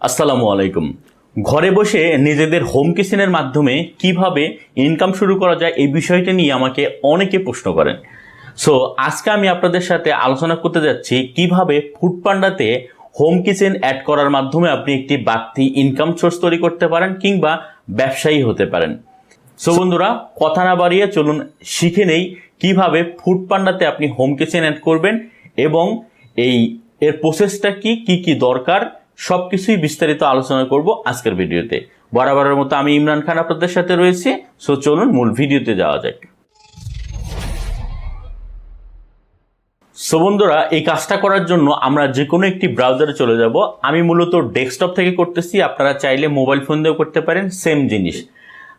আসসালামু আলাইকুম। ঘরে বসে নিজেদের হোম কিচেনের মাধ্যমে কীভাবে ইনকাম শুরু করা যায় এই বিষয়টা নিয়ে আমাকে অনেকে প্রশ্ন করেন। সো আজকে আমি আপনাদের সাথে আলোচনা করতে যাচ্ছি কীভাবে ফুড পান্ডাতে হোম কিচেন অ্যাড করার মাধ্যমে আপনি একটি বাড়তি ইনকাম সোর্স তৈরি করতে পারেন কিংবা ব্যবসায়ী হতে পারেন। সো বন্ধুরা, কথা না বাড়িয়ে চলুন, শিখে নেই কীভাবে ফুড পান্ডাতে আপনি হোম কিচেন অ্যাড করবেন এবং এই, এর প্রসেসটা কি কি কি দরকার সব কিছুই বিস্তারিত আলোচনা করব আজকের ভিডিওতে। বরাবরের মতো আমি ইমরান খান আপনাদের সাথে রয়েছি। সো চলুন মূল ভিডিওতে যাওয়া যাক। সো বন্ধুরা, এই কাজটা করার জন্য আমরা যে কোনো একটি ব্রাউজারে চলে যাব। আমি মূলত ডেস্কটপ থেকে করতেছি। আপনারা চাইলে মোবাইল ফোন দিয়েও করতে পারেন। সেম জিনিস।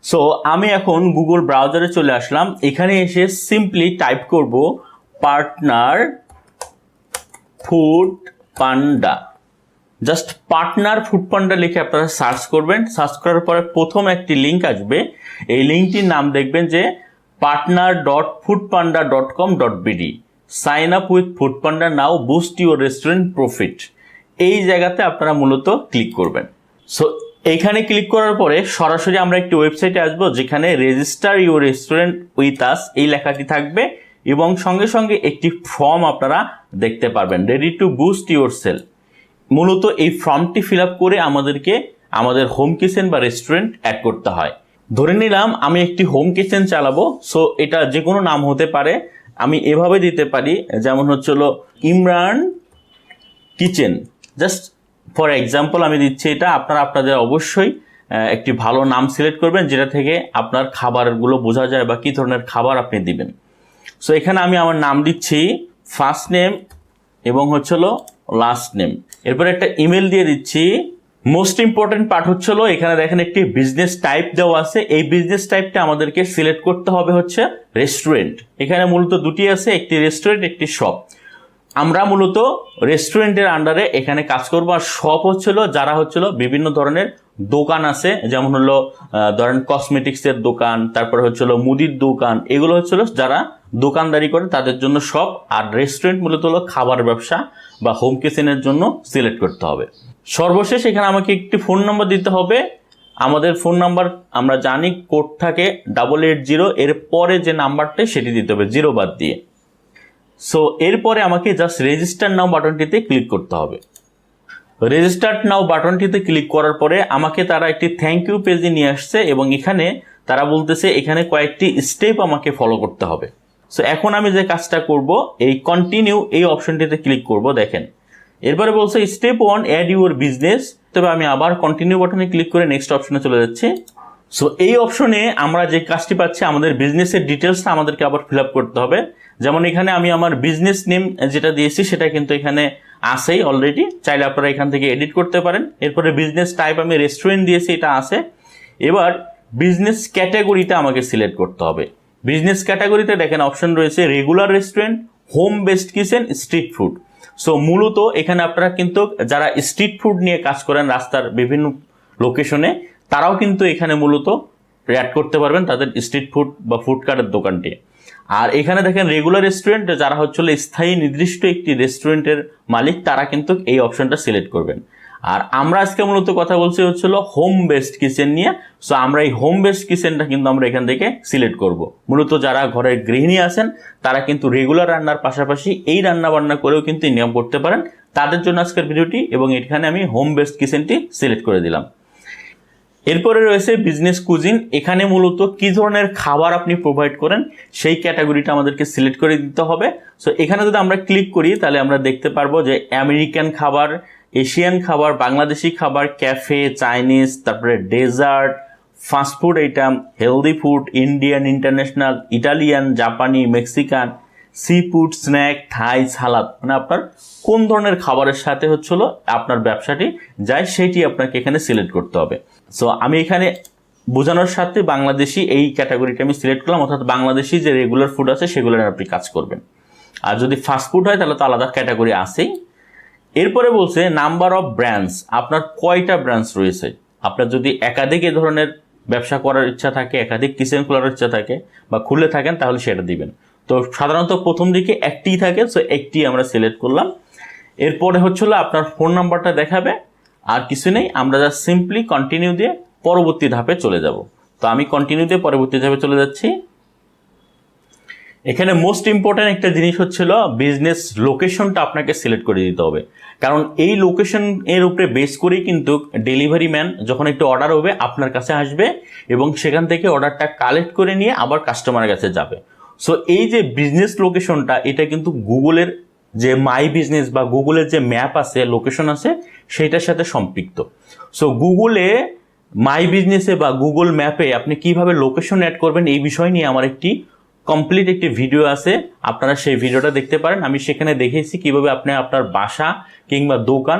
সো আমি এখন গুগল ব্রাউজারে চলে আসলাম। এখানে এসে সিম্পলি টাইপ করব, partner Foodpanda. Just partner Foodpanda লিখে আপনারা সার্চ করবেন। সার্চ করার পরে প্রথম একটি লিঙ্ক আসবে। এই লিঙ্কটির নাম দেখবেন যে partner dot Foodpanda dot com dot BD sign up with Foodpanda now boost your restaurant profit এই জায়গাতে আপনারা মূলত ক্লিক করবেন। সো এইখানে ক্লিক করার পরে সরাসরি আমরা একটি ওয়েবসাইটে আসব যেখানে register your restaurant with us এই লেখাটি থাকবে এবং সঙ্গে সঙ্গে একটি ফর্ম আপনারা দেখতে পারবেন। Ready to boost your sale মূলত এই ফর্মটি ফিল করে আমাদেরকে আমাদের হোম কিচেন বা রেস্টুরেন্ট অ্যাড করতে হয়। ধরে নিলাম, আমি একটি হোম কিচেন চালাবো, সো এটা যে কোনো নাম হতে পারে। আমি এভাবে দিতে পারি, যেমন হচ্ছিল Imran kitchen. Just for example আমি দিচ্ছি এটা, আপনারা আপনাদের অবশ্যই একটি ভালো নাম সিলেক্ট করবেন, যেটা থেকে আপনার খাবারগুলো বোঝা যায় বা কী ধরনের খাবার আপনি দিবেন। সো এখানে আমি আমার নাম দিচ্ছি ফার্স্ট নেম এবং হচ্ছিল লাস্ট নেম এরপরে একটা ইমেল দিয়ে দিচ্ছি। মোস্ট ইম্পর্টেন্ট পার্ট হচ্ছিল, এখানে দেখেন একটি বিজনেস টাইপ দেওয়া আছে। এই বিজনেস টাইপটা আমাদেরকে সিলেক্ট করতে হবে হচ্ছে রেস্টুরেন্ট এখানে মূলত দুটি আছে, একটি রেস্টুরেন্ট একটি শপ আমরা মূলত রেস্টুরেন্টের আন্ডারে এখানে কাজ করব। আর শপ হচ্ছিল, যারা হচ্ছিল বিভিন্ন ধরনের দোকান আছে, যেমন হলো ধরেন কসমেটিক্সের দোকান, তারপরে হচ্ছিল মুদির দোকান, এগুলো হচ্ছিল যারা দোকানদারি করে তাদের জন্য শপ আর রেস্টুরেন্ট মূলত হলো খাবার ব্যবসা বা হোম কিচেনের জন্য সিলেক্ট করতে হবে। সর্বশেষ এখানে আমাকে একটি ফোন নম্বর দিতে হবে। আমাদের ফোন নাম্বার আমরা জানি কোড থাকে ডাবল এইট জিরো এর পরে যে নাম্বারটা সেটি দিতে হবে জিরো বাদ দিয়ে। সো এরপরে আমাকে জাস্ট রেজিস্টার নাও বাটনটিতে ক্লিক করতে হবে। রেজিস্টার্ড নাও বাটনটিতে ক্লিক করার পরে আমাকে তারা একটি থ্যাংক ইউ পেজে নিয়ে আসছে এবং এখানে তারা বলতেছে এখানে কয়েকটি স্টেপ আমাকে ফলো করতে হবে। সো এখন আমি যে কাজটা করব, এই কন্টিনিউ এই অপশনটিতে ক্লিক করব, দেখেন। এরপরে বলছে step one add your business তবে আমি আবার কন্টিনিউ বাটনে ক্লিক করে নেক্সট অপশনে চলে যাচ্ছি। সো এই অপশনে আমরা যে কাজটি পাচ্ছি, আমাদের বিজনেসের ডিটেলসটা আমাদেরকে আবার ফিল করতে হবে। যেমন এখানে আমি আমার বিজনেস নেম যেটা দিয়েছি, সেটা কিন্তু এখানে আসেই অলরেডি চাইলে আপনারা এখান থেকে এডিট করতে পারেন। এরপরে বিজনেস টাইপ আমি রেস্টুরেন্ট দিয়েছি, এটা আছে। এবার বিজনেস ক্যাটাগরিটা আমাকে সিলেক্ট করতে হবে। বিজনেস ক্যাটাগরিতে দেখেন অপশন রয়েছে regular restaurant home based kitchen street food so মূলত এখানে আপনারা কিন্তু যারা স্ট্রিট ফুড নিয়ে কাজ করেন রাস্তার বিভিন্ন লোকেশনে তারাও কিন্তু এখানে মূলত অ্যাড করতে পারবেন তাদের স্ট্রিট ফুড বা ফুড কার্টের দোকানটি। আর এখানে দেখেন রেগুলার রেস্টুরেন্ট যারা হচ্ছিল স্থায়ী নির্দিষ্ট একটি রেস্টুরেন্টের মালিক, তারা কিন্তু এই অপশনটা সিলেক্ট করবেন। আর আমরা আজকে মূলত কথা বলছি হচ্ছিল হোম বেসড কিচেন নিয়ে। সো আমরা এই হোম বেসড কিচেনটা কিন্তু আমরা এখান থেকে সিলেক্ট করব। মূলত যারা ঘরের গৃহিণী আছেন, তারা কিন্তু রেগুলার রান্নার পাশাপাশি এই রান্না বান্না করেও কিন্তু ইনকাম করতে পারেন। তাদের জন্য আজকের ভিডিওটি এবং এখানে আমি হোম বেসড কিচেনটি সিলেক্ট করে দিলাম। এরপরে রয়েছে বিজনেস কুজিন এখানে মূলত কি ধরনের খাবার আপনি প্রোভাইড করেন, সেই ক্যাটাগরিটা আমাদেরকে সিলেক্ট করে দিতে হবে। সো এখানে যদি আমরা ক্লিক করি, তাহলে আমরা দেখতে পারব যে আমেরিকান খাবার এশিয়ান খাবার, বাংলাদেশি খাবার, ক্যাফে, চাইনিজ, তারপরে dessert fast food item, healthy food, Indian, international, Italian, জাপানি, Mexican seafood snack, Thai, salad. মানে আপনার কোন ধরনের খাবারের সাথে হচ্ছিল আপনার ব্যবসাটি যায় সেটি আপনাকে এখানে সিলেক্ট করতে হবে। সো আমি এখানে বোঝানোর সাথে বাংলাদেশি এই ক্যাটাগরিটা আমি সিলেক্ট করলাম, অর্থাৎ বাংলাদেশি যে রেগুলার ফুড আছে সেগুলোর আপনি কাজ করবেন। আর যদি ফাস্ট ফুড হয়, তাহলে তো আলাদা ক্যাটাগরি আছেই। এরপরে বলছে নাম্বার অফ ব্র্যান্ডস আপনার কয়টা ব্র্যান্ডস রয়েছে? আপনার যদি একাধিক এ ধরনের ব্যবসা করার ইচ্ছা থাকে, একাধিক কিচেন খোলার ইচ্ছা থাকে বা খুলে থাকেন, তাহলে সেটা দিবেন। তো সাধারণত প্রথম দিকে একটিই থাকে সো একটি আমরা সিলেক্ট করলাম। এরপরে হচ্ছিল আপনার ফোন নাম্বারটা দেখাবে, আর কিছু নেই, আমরা যা সিম্পলি কন্টিনিউ দিয়ে পরবর্তী ধাপে চলে যাব। তো আমি কন্টিনিউ দিয়ে পরবর্তী ধাপে চলে যাচ্ছি। এখানে মোস্ট ইম্পর্ট্যান্ট একটা জিনিস হচ্ছিল বিজনেস লোকেশনটা আপনাকে সিলেক্ট করে দিতে হবে। কারণ এই লোকেশন এর উপরে বেস করেই কিন্তু ডেলিভারি ম্যান যখন একটু অর্ডার হবে, আপনার কাছে আসবে এবং সেখান থেকে অর্ডারটা কালেক্ট করে নিয়ে আবার কাস্টমারের কাছে যাবে। সো এই যে বিজনেস লোকেশনটা এটা কিন্তু গুগলের যে মাই বিজনেস বা গুগলের যে ম্যাপ আছে লোকেশন আছে, সেইটার সাথে সম্পৃক্ত। সো গুগলে মাই বিজনেসে বা গুগল ম্যাপে আপনি কীভাবে লোকেশন অ্যাড করবেন, এই বিষয় নিয়ে আমার একটি কমপ্লিট একটি ভিডিও আছে, আপনারা সেই ভিডিওটা দেখতে পারেন। আমি সেখানে দেখেছি কীভাবে আপনি আপনার বাসা কিংবা দোকান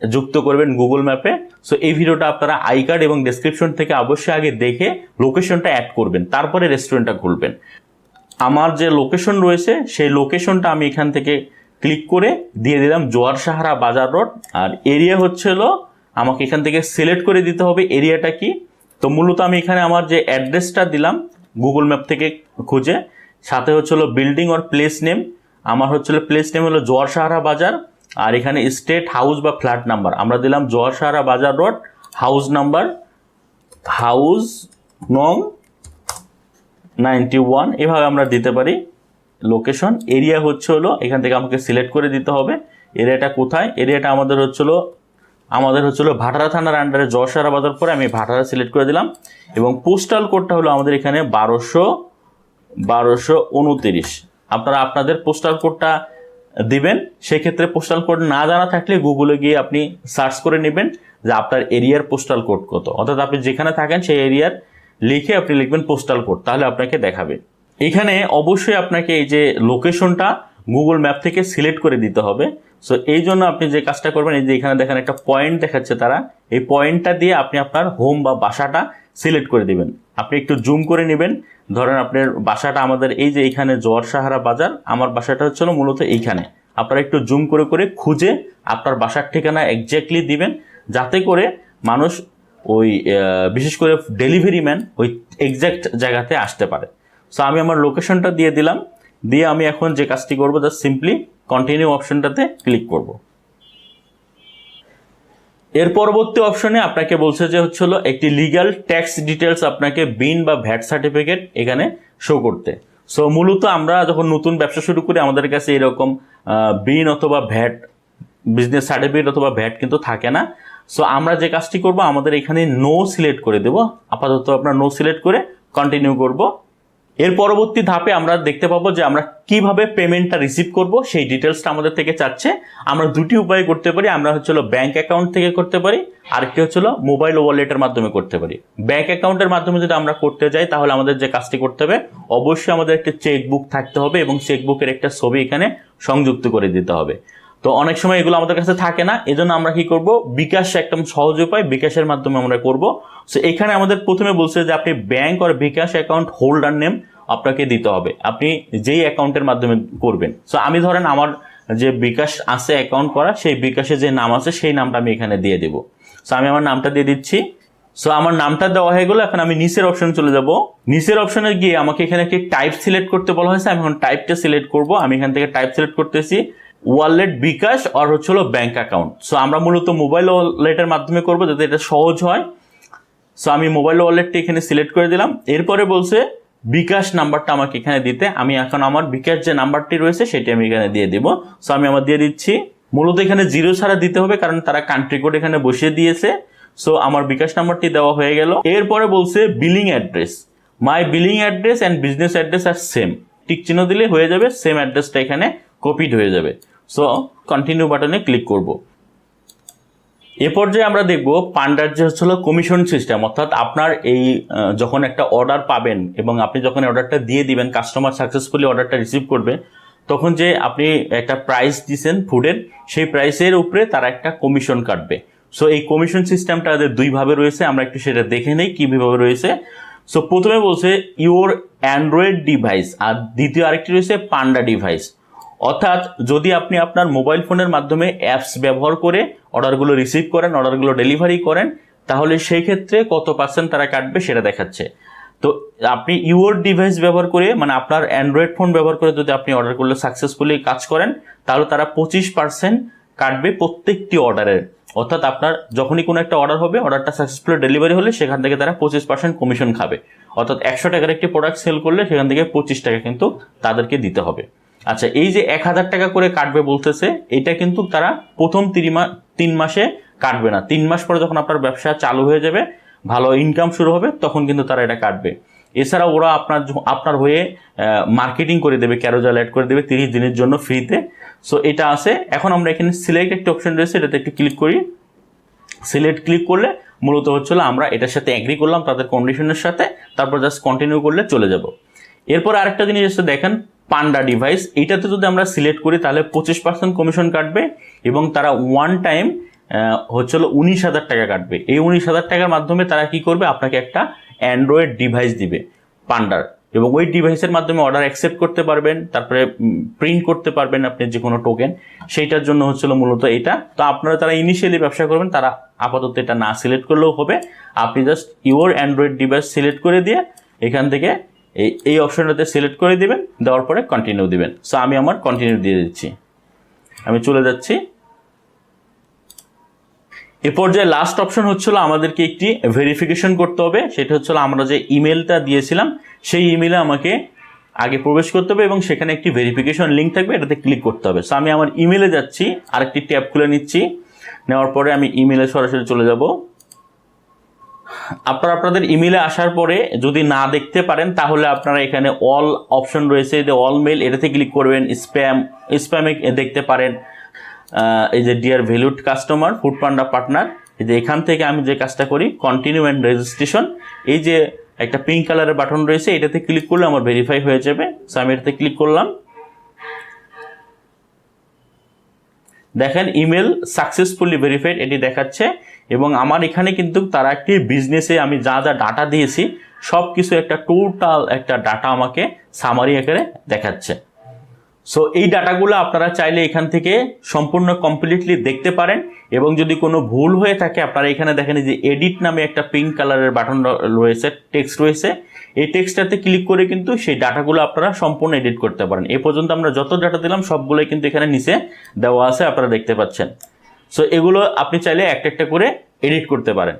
যুক্ত করবেন গুগল ম্যাপে সো এই ভিডিওটা আপনারা আই কার্ড এবং ডেসক্রিপশন থেকে অবশ্যই আগে দেখে লোকেশনটা অ্যাড করবেন, তারপরে রেস্টুরেন্টটা খুলবেন। আমার যে লোকেশন রয়েছে, সেই লোকেশনটা আমি এখান থেকে ক্লিক করে দিয়ে দিলাম জোয়ার সাহারা বাজার রোড। আর এরিয়া হচ্ছিল আমাকে এখান থেকে সিলেক্ট করে দিতে হবে এরিয়াটা কি। তো মূলত আমি এখানে আমার যে অ্যাড্রেসটা দিলাম গুগল ম্যাপ থেকে খুঁজে। সাথে হচ্ছিল বিল্ডিং অর প্লেস নেম আমার হচ্ছিল প্লেস নেম হলো জোয়ার সাহারা বাজার। আর এখানে স্টেট হাউস বা ফ্ল্যাট নাম্বার আমরা দিলাম Joar Sahara Bazar road house number house নং নাইনটি ওয়ান এভাবে আমরা দিতে পারি লোকেশন এরিয়া হচ্ছে হলো, এখান থেকে আমাকে সিলেক্ট করে দিতে হবে। এরিয়াটা কোথায়? এরিয়াটা আমাদের হচ্ছিল আমাদের হচ্ছিল ভাটারা থানার আন্ডারে জশারা বাজার পরে আমি ভাটারা সিলেক্ট করে দিলাম এবং পোস্টাল কোডটা হলো আমাদের এখানে বারোশো বারোশো উনতিরিশ। আপনারা আপনাদের পোস্টাল কোডটা দিবেন, সেক্ষেত্রে পোস্টাল কোড না জানা থাকলে গুগলে গিয়ে আপনি সার্চ করে নেবেন যে আপনার এরিয়ার পোস্টাল কোড কত। অর্থাৎ আপনি যেখানে থাকেন সেই এরিয়ার লিখে আপনি লিখবেন পোস্টাল কোড তাহলে আপনাকে দেখাবে। এখানে অবশ্যই আপনাকে এই যে লোকেশনটা গুগল ম্যাপ থেকে সিলেক্ট করে দিতে হবে। সো এই জন্য আপনি যে কাজটা করবেন, এই যে এখানে দেখেন একটা পয়েন্ট দেখাচ্ছে তারা। এই পয়েন্টটা দিয়ে আপনি আপনার হোম বা বাসাটা সিলেক্ট করে দিবেন। আপনি একটু জুম করে নেবেন। ধরেন আপনার বাসাটা আমাদের এই যে এখানে জোয়ার সাহারা বাজার, আমার বাসাটা হচ্ছিল মূলত এইখানে। আপনারা একটু জুম করে করে খুঁজে আপনার বাসার ঠিকানা এক্স্যাক্টলি দিবেন। যাতে করে মানুষ ওই বিশেষ করে ডেলিভারি ম্যান ওই এক্স্যাক্ট জায়গাতে আসতে পারে। সো আমি আমার লোকেশনটা দিয়ে দিলাম। দিয়ে আমি এখন যে কাজটি করব জাস্ট সিম্পলি কন্টিনিউ অপশনটাতে ক্লিক করব। এর পরবর্তী অপশনে আপনাকে বলছে যে হচ্ছে হলো একটি লিগ্যাল ট্যাক্স ডিটেলস আপনাকে বিন বা ভ্যাট সার্টিফিকেট এখানে শো করতে। সো মূলত আমরা যখন নতুন ব্যবসা শুরু করি, আমাদের কাছে এরকম বিন অথবা ভ্যাট বিজনেস সার্টিফিকেট অথবা ভ্যাট কিন্তু থাকে না। সো আমরা যে কাজটি করব, আমাদের এখানে নো সিলেক্ট করে দেব। আপাতত আপনার নো সিলেক্ট করে কন্টিনিউ করব। এর পরবর্তী ধাপে আমরা দেখতে পাবো যে আমরা কীভাবে পেমেন্টটা রিসিভ করব। সেই ডিটেলসটা আমাদের থেকে চাচ্ছে। আমরা দুটি উপায়ে করতে পারি। আমরা হচ্ছিল ব্যাংক অ্যাকাউন্ট থেকে করতে পারি, আর কি হচ্ছিল মোবাইল ওয়ালেটের মাধ্যমে করতে পারি। ব্যাংক অ্যাকাউন্টের মাধ্যমে যদি আমরা করতে যাই, তাহলে আমাদের যে কাজটি করতে হবে, অবশ্যই আমাদের একটা চেকবুক থাকতে হবে এবং চেকবুকের একটা ছবি এখানে সংযুক্ত করে দিতে হবে। তো অনেক সময় এগুলো আমাদের কাছে থাকে না, এজন্য আমরা কি করব? বিকাশ একদম সহজ উপায় বিকাশের মাধ্যমে আমরা করব। সো এখানে আমাদের প্রথমে বলছে যে আপনি ব্যাংক আর বিকাশ অ্যাকাউন্ট হোল্ডার নেম আপনাকে দিতে হবে। আপনি যেই অ্যাকাউন্টের মাধ্যমে করবেন। সো আমি ধরেন আমার যে বিকাশ আছে অ্যাকাউন্ট করা, সেই বিকাশে যে নাম আছে, সেই নামটা আমি এখানে দিয়ে দেব। সো আমি আমার নামটা দিয়ে দিচ্ছি। সো আমার নামটা দেওয়া হয়ে গেলো, এখন আমি নিচের অপশনে চলে যাব। নিচের অপশনে গিয়ে আমাকে এখানে একটি টাইপ সিলেক্ট করতে বলা হয়েছে। আমি এখন টাইপটা সিলেক্ট করব। আমি এখান থেকে টাইপ সিলেক্ট করতেছি। ওয়ালেট বিকাশ আর হচ্ছে হলো ব্যাংক অ্যাকাউন্ট সো আমরা মূলত মোবাইল ওয়ালেটের মাধ্যমে করব যাতে এটা সহজ হয়। সো আমি মোবাইল ওয়ালেটটি এখানে সিলেক্ট করে দিলাম। এরপরে বলছে, বিকাশ নাম্বারটা আমাকে এখানে দিতে। আমি এখন আমার বিকাশ যে নাম্বারটি রয়েছে, সেটি আমি এখানে দিয়ে দিব। সো আমি আমার দিয়ে দিচ্ছি। মূলত এখানে জিরো ছাড়া দিতে হবে, কারণ তারা কান্ট্রি কোড এখানে বসিয়ে দিয়েছে। সো আমার বিকাশ নাম্বারটি দেওয়া হয়ে গেল। এরপরে বলছে billing address my billing address and business address R same tick চিহ্ন দিলে হয়ে যাবে সেম অ্যাড্রেসটা এখানে কপিড হয়ে যাবে। সো কন্টিনিউ বাটনে ক্লিক করব। এ পর্যায়ে আমরা দেখব পান্ডার যে হচ্ছিল কমিশন সিস্টেম অর্থাৎ আপনার এই যখন একটা অর্ডার পাবেন এবং আপনি যখন অর্ডারটা দিয়ে দিবেন কাস্টমার সাকসেসফুলি অর্ডারটা রিসিভ করবে, তখন যে আপনি একটা প্রাইস দিছেন ফুডের সেই প্রাইসের উপরে তারা একটা কমিশন কাটবে। সো এই কমিশন সিস্টেমটা তাদের দুইভাবে রয়েছে, আমরা একটু সেটা দেখে নেই কীভাবে রয়েছে। সো প্রথমে বলছে ইওর অ্যান্ড্রয়েড ডিভাইস আর দ্বিতীয় আরেকটি রয়েছে পান্ডা ডিভাইস অর্থাৎ যদি আপনি আপনার মোবাইল ফোনের মাধ্যমে অ্যাপস ব্যবহার করে অর্ডারগুলো রিসিভ করেন, অর্ডারগুলো ডেলিভারি করেন, তাহলে সেই ক্ষেত্রে কত পার্সেন্ট তারা কাটবে সেটা দেখাচ্ছে। তো আপনি ইউর ডিভাইস ব্যবহার করে মানে আপনার অ্যান্ড্রয়েড ফোন ব্যবহার করে যদি আপনি অর্ডার করলে সাকসেসফুলি কাজ করেন, তাহলে তারা পঁচিশ পার্সেন্ট কাটবে প্রত্যেকটি অর্ডারের অর্থাৎ আপনার যখনই কোনো একটা অর্ডার হবে, অর্ডারটা সাকসেসফুল ডেলিভারি হলে সেখান থেকে তারা পঁচিশ পার্সেন্ট কমিশন খাবে। অর্থাৎ একশো টাকার একটি প্রোডাক্ট সেল করলে সেখান থেকে পঁচিশ টাকা কিন্তু তাদেরকে দিতে হবে। আচ্ছা এই যে এক হাজার টাকা করে কাটবে বলতেছে, এটা কিন্তু তারা প্রথম তিন মাস কাটবে না। তিন মাস পরে যখন আপনার ব্যবসা চালু হয়ে যাবে, ভালো ইনকাম শুরু হবে, তখন কিন্তু তারা এটা কাটবে। এছাড়া ওরা আপনার আপনার হয়ে মার্কেটিং করে দেবে ক্যারোজাল অ্যাড করে দেবে তিরিশ দিনের জন্য ফ্রিতে সো এটা আছে। এখন আমরা এখানে সিলেক্ট একটা অপশন রয়েছে, এটাতে একটু ক্লিক করি। সিলেক্ট ক্লিক করলে মূলত হচ্ছিল আমরা এটার সাথে অ্যাগ্রি করলাম তাদের কন্ডিশনের সাথে, তারপর জাস্ট কন্টিনিউ করলে চলে যাব। এরপর আরেকটা জিনিস এসে দেখেন পান্ডা ডিভাইস এইটাতে যদি আমরা সিলেক্ট করি, তাহলে পঁচিশ পার্সেন্ট কমিশন কাটবে এবং তারা ওয়ান টাইম হচ্ছিল উনিশ হাজার টাকা কাটবে। এই উনিশ হাজার টাকার মাধ্যমে তারা কি করবে? আপনাকে একটা অ্যান্ড্রয়েড ডিভাইস দিবে পান্ডার এবং ওই ডিভাইসের মাধ্যমে অর্ডার অ্যাকসেপ্ট করতে পারবেন, তারপরে প্রিন্ট করতে পারবেন আপনি যে কোনো টোকেন সেইটার জন্য হচ্ছিল মূলত এটা। তো আপনারা তারা ইনিশিয়ালি ব্যবসা করবেন, তারা আপাতত এটা না সিলেক্ট করলেও হবে। আপনি just your android device select করে দিয়ে এখান থেকে এই এই অপশনটাতে সিলেক্ট করে দিবেন, দেওয়ার পরে কন্টিনিউ দিবেন। সো আমি আমার কন্টিনিউ দিয়ে দিচ্ছি। আমি চলে যাচ্ছি। এ পর্যায়ে লাস্ট অপশন হচ্ছিল আমাদেরকে একটি ভেরিফিকেশন করতে হবে। সেটা হচ্ছিল আমরা যে ইমেলটা দিয়েছিলাম, সেই ইমেলে আমাকে আগে প্রবেশ করতে হবে এবং সেখানে একটি ভেরিফিকেশন লিঙ্ক থাকবে, এটাতে ক্লিক করতে হবে। সো আমি আমার ইমেলে যাচ্ছি, আরেকটি ট্যাব খুলে নিচ্ছি। নেওয়ার পরে আমি ইমেলে সরাসরি চলে যাব। আপনারা আপনাদের ইমেলে আসার পরে যদি না দেখতে পারেন, তাহলে আপনারা এখানে অল অপশন রয়েছে যে অল মেল এটাতে ক্লিক করবেন স্প্যাম স্প্যামে দেখতে পারেন এই যে dear valued customer Foodpanda partner এই যে এখান থেকে আমি যে কাজটা করি কন্টিনিউ অ্যান্ড রেজিস্ট্রেশন এই যে একটা পিঙ্ক কালারের বাটন রয়েছে, এটাতে ক্লিক করলে আমার ভেরিফাই হয়ে যাবে সো আমি এটাতে ক্লিক করলাম। দেখেন ইমেল সাকসেসফুলি ভেরিফাইড এটি দেখাচ্ছে এবং আমার এখানে কিন্তু তারা একটি বিজনেসে আমি যা যা ডাটা দিয়েছি সব কিছু একটা টোটাল একটা ডাটা আমাকে সামারি আকারে দেখাচ্ছে। সো এই ডাটাগুলো আপনারা চাইলে এখান থেকে সম্পূর্ণ কমপ্লিটলি দেখতে পারেন এবং যদি কোনো ভুল হয়ে থাকে, আপনারা এখানে দেখেন যে এডিট নামে একটা পিঙ্ক কালারের বাটন রয়েছে টেক্সট রয়েছে। এই টেক্সটটাতে ক্লিক করে কিন্তু সেই ডাটাগুলো আপনারা সম্পূর্ণ এডিট করতে পারেন। এ পর্যন্ত আমরা যত ডাটা দিলাম, সবগুলোই কিন্তু এখানে নিচে দেওয়া আছে, আপনারা দেখতে পাচ্ছেন। সো এগুলো আপনি চাইলে একটা একটা করে এডিট করতে পারেন।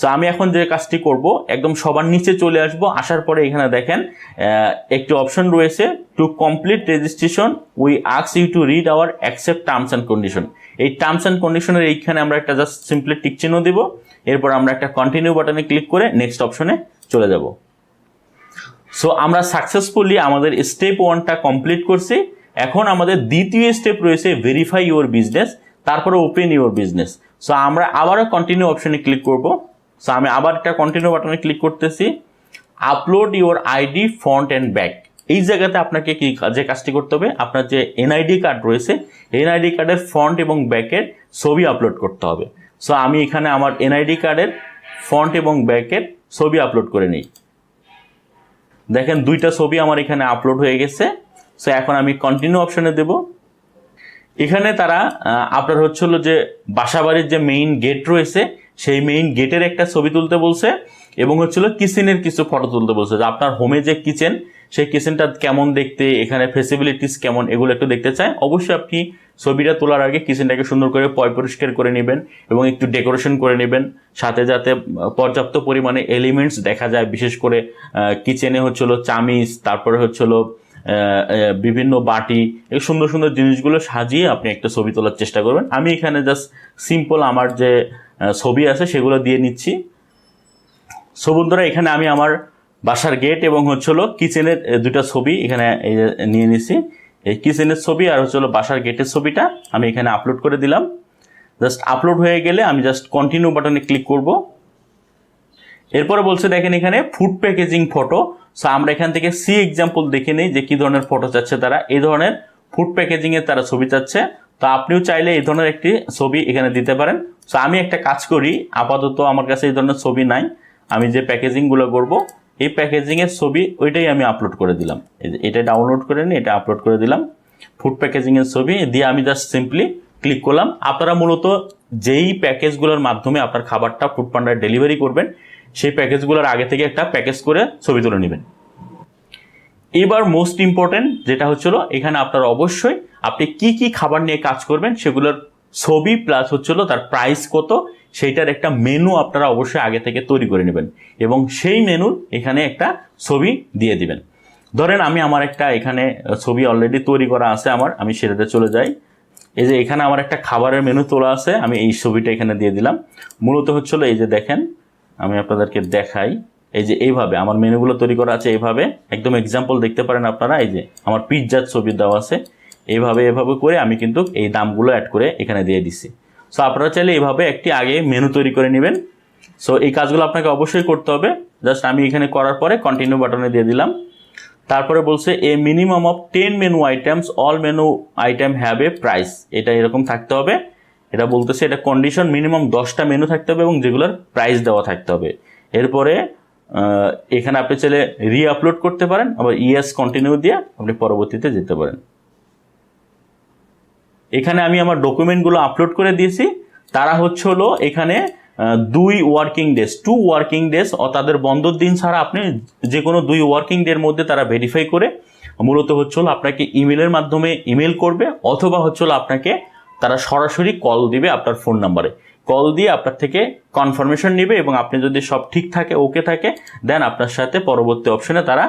সো আমি এখন যে কাজটি করব, একদম সবার নিচে চলে আসব। আসার পরে এখানে দেখেন একটি অপশন রয়েছে to complete registration we আক্স you to read our accept terms and condition এই টার্মস অ্যান্ড কন্ডিশনের এইখানে আমরা একটা জাস্ট সিম্পলি টিক চিহ্ন দিব। এরপর আমরা একটা কন্টিনিউ বাটনে ক্লিক করে নেক্সট অপশনে চলে যাব। সো আমরা সাকসেসফুলি আমাদের স্টেপ ওয়ানটা কমপ্লিট করছি। এখন আমাদের দ্বিতীয় স্টেপ রয়েছে ভেরিফাই ইউর বিজনেস তারপরে ওপেন ইউর বিজনেস সো আমরা আবারও কন্টিনিউ অপশনে ক্লিক করব। সো আমি আবার একটা কন্টিনিউ বাটনে ক্লিক করতেছি। Upload your ID front and back এই জায়গাতে আপনাকে কি যে কাজটি করতে হবে, আপনার যে এনআইডি কার্ড রয়েছে এনআইডি কার্ডের ফ্রন্ট এবং ব্যাকের ছবি আপলোড করতে হবে। সো আমি এখানে আমার এনআইডি কার্ডের ফ্রন্ট এবং ব্যাকের ছবি আপলোড করে নিই। দেখেন দুইটা ছবি আমার এখানে আপলোড হয়ে গেছে। সো এখন আমি কন্টিনিউ অপশনে দেব। এখানে তারা আপনার হচ্ছিল যে বাসাবাড়ির যে মেইন গেট রয়েছে, সেই মেইন গেটের একটা ছবি তুলতে বলছে এবং হচ্ছিল কিচেনের কিছু ফটো তুলতে বলছে যে আপনার হোমে যে কিচেন সেই কিচেনটা কেমন দেখতে, এখানে ফেসিবিলিটিস কেমন, এগুলো একটু দেখতে চায়। অবশ্যই আপনি ছবিটা তোলার আগে কিচেনটাকে সুন্দর করে পয় পরিষ্কার করে নেবেন এবং একটু ডেকোরেশন করে নেবেন। সাথে যাতে পর্যাপ্ত পরিমাণে এলিমেন্টস দেখা যায়, বিশেষ করে কিচেনে হচ্ছিল চামিচ, তারপরে হচ্ছিল বিভিন্ন বাটি এই সুন্দর সুন্দর জিনিসগুলো সাজিয়ে আপনি একটা ছবি তোলার চেষ্টা করবেন। আমি এখানে জাস্ট সিম্পল আমার যে ছবি আছে সেগুলো দিয়ে নিচ্ছি। সো বন্ধুরা, এখানে আমি আমার বাসার গেট এবং হচ্ছিল কিচেনের দুটা ছবি এখানে নিয়ে নিছি। এই কিচেনের ছবি আর হচ্ছিল বাসার গেটের ছবিটা আমি এখানে আপলোড করে দিলাম। জাস্ট আপলোড হয়ে গেলে আমি জাস্ট কন্টিনিউ বাটনে ক্লিক করব। এরপরে বলছে দেখেন এখানে ফুড প্যাকেজিং ফটো সো আমরা এখান থেকে সি এক্সাম্পল দেখে নিই যে কি ধরনের ফটো চাচ্ছে তারা। এই ধরনের ফুড প্যাকেজিং এর তারা ছবি চাচ্ছে। তো আপনিও চাইলে এই ধরনের একটি ছবি এখানে দিতে পারেন। সো আমি একটা কাজ করি, আপাতত আমার কাছে এই ধরনের ছবি নাই। আমি যে প্যাকেজিংগুলো করব, এই প্যাকেজিং এর ছবি ওইটাই আমি আপলোড করে দিলাম। এটা ডাউনলোড করে নিই এটা আপলোড করে দিলাম। ফুড প্যাকেজিং এর ছবি দিয়ে আমি জাস্ট সিম্পলি ক্লিক করলাম। আপনারা মূলত যেই প্যাকেজগুলোর মাধ্যমে আপনার খাবারটা ফুড পান্ডার ডেলিভারি করবেন সেই প্যাকেজগুলোর আগে থেকে একটা প্যাকেজ করে ছবি তুলে নেবেন। এবার মোস্ট ইম্পর্টেন্ট যেটা হচ্ছিল, এখানে আপনার অবশ্যই আপনি কি কি খাবার নিয়ে কাজ করবেন সেগুলোর ছবি প্লাস হচ্ছিল তার প্রাইস কত, সেইটার একটা মেনু আপনারা অবশ্যই আগে থেকে তৈরি করে নেবেন এবং সেই মেনুর এখানে একটা ছবি দিয়ে দিবেন। ধরেন আমি আমার একটা এখানে ছবি অলরেডি তৈরি করা আছে আমার, আমি সেটাতে চলে যাই। এই যে এখানে আমার একটা খাবারের মেনু তোলা আছে, আমি এই ছবিটা এখানে দিয়ে দিলাম। মূলত হচ্ছিল এই যে দেখেন আমি আপনাদেরকে দেখাই। এই যে এইভাবে আমার মেনুগুলো তৈরি করা আছে এইভাবে। একদম এক্সাম্পল দেখতে পারেন আপনারা, এই যে আমার পিৎজার ছবি দেওয়া আছে। এইভাবে এভাবে করে আমি কিন্তু এই দামগুলো অ্যাড করে এখানে দিয়ে দিছি। সো আপনারা চাইলে এইভাবে একটি আগে মেনু তৈরি করে নেবেন। সো এই কাজগুলো আপনাকে অবশ্যই করতে হবে। জাস্ট আমি এখানে করার পরে কন্টিনিউ বাটনে দিয়ে দিলাম। তারপরে বলছে a minimum of ten menu items all menu item have a price এটা এরকম থাকতে হবে। এটা বলতেছে, এটা কন্ডিশন মিনিমাম দশটা মেনু থাকতে হবে এবং যেগুলোর প্রাইস দেওয়া থাকতে হবে। এরপরে এখানে আপনি চাইলে রি আপলোড করতে পারেন, আবার ইএস কন্টিনিউ দিয়ে আপনি পরবর্তীতে যেতে পারেন। এখানে আমি আমার ডকুমেন্টগুলো আপলোড করে দিয়েছি। তারা হচ্ছে হলো এখানে দুই working days two working days ও তাদের বন্ধর দিন ছাড়া আপনি যে কোনো দুই ওয়ার্কিং ডের মধ্যে তারা ভেরিফাই করে, মূলত হচ্ছে হলো আপনাকে ইমেলের মাধ্যমে ইমেল করবে, অথবা হচ্ছে হলো আপনাকে তারা সরাসরি কল দিবে আপনার ফোন নাম্বারে কল দিয়ে আপনার থেকে কনফার্মেশন নেবে এবং আপনি যদি সব ঠিক থাকে ওকে থাকে দেন আপনার সাথে পরবর্তী অপশনে তারা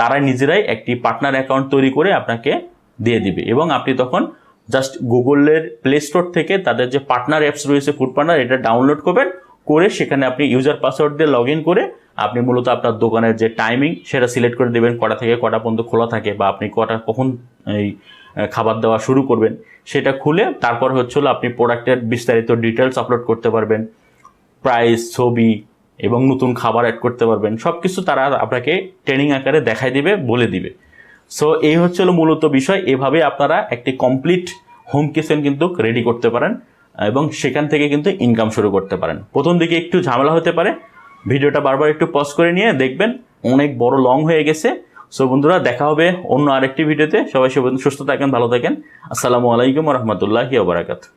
তারা নিজেরাই একটি পার্টনার অ্যাকাউন্ট তৈরি করে আপনাকে দিয়ে দিবে। এবং আপনি তখন জাস্ট গুগলের প্লে স্টোর থেকে তাদের যে পার্টনার অ্যাপস রয়েছে ফুড পার্টনার এটা ডাউনলোড করবেন, করে সেখানে আপনি ইউজার পাসওয়ার্ড দিয়ে লগ করে আপনি মূলত আপনার দোকানের যে টাইমিং সেটা সিলেক্ট করে দেবেন, কটা থেকে কটা পর্যন্ত খোলা থাকে বা আপনি কটা, কখন এই খাবার দেওয়া শুরু করবেন। সেটা খুলে তারপর হচ্ছে আপনি প্রোডাক্টের বিস্তারিত ডিটেলস আপলোড করতে পারবেন। প্রাইস ছবি এবং নতুন খাবার অ্যাড করতে পারবেন। সব কিছু তারা আপনাকে ট্রেনিং আকারে দেখাই দিবে, বলে দিবে। সো এই হচ্ছে মূলত বিষয়। এভাবে আপনারা একটি কমপ্লিট হোম কিচেন কিন্তু রেডি করতে পারেন এবং সেখান থেকে কিন্তু ইনকাম শুরু করতে পারেন। প্রথম দিকে একটু ঝামেলা হতে পারে। ভিডিওটা বারবার একটু পজ করে নিয়ে দেখবেন অনেক বড় লং হয়ে গেছে। সো বন্ধুরা, দেখা হবে অন্য আরেকটি ভিডিওতে। সবাই সুস্থ থাকেন, ভালো থাকেন। আসসালামু আলাইকুম রহমতুল্লাহি বারাকাতু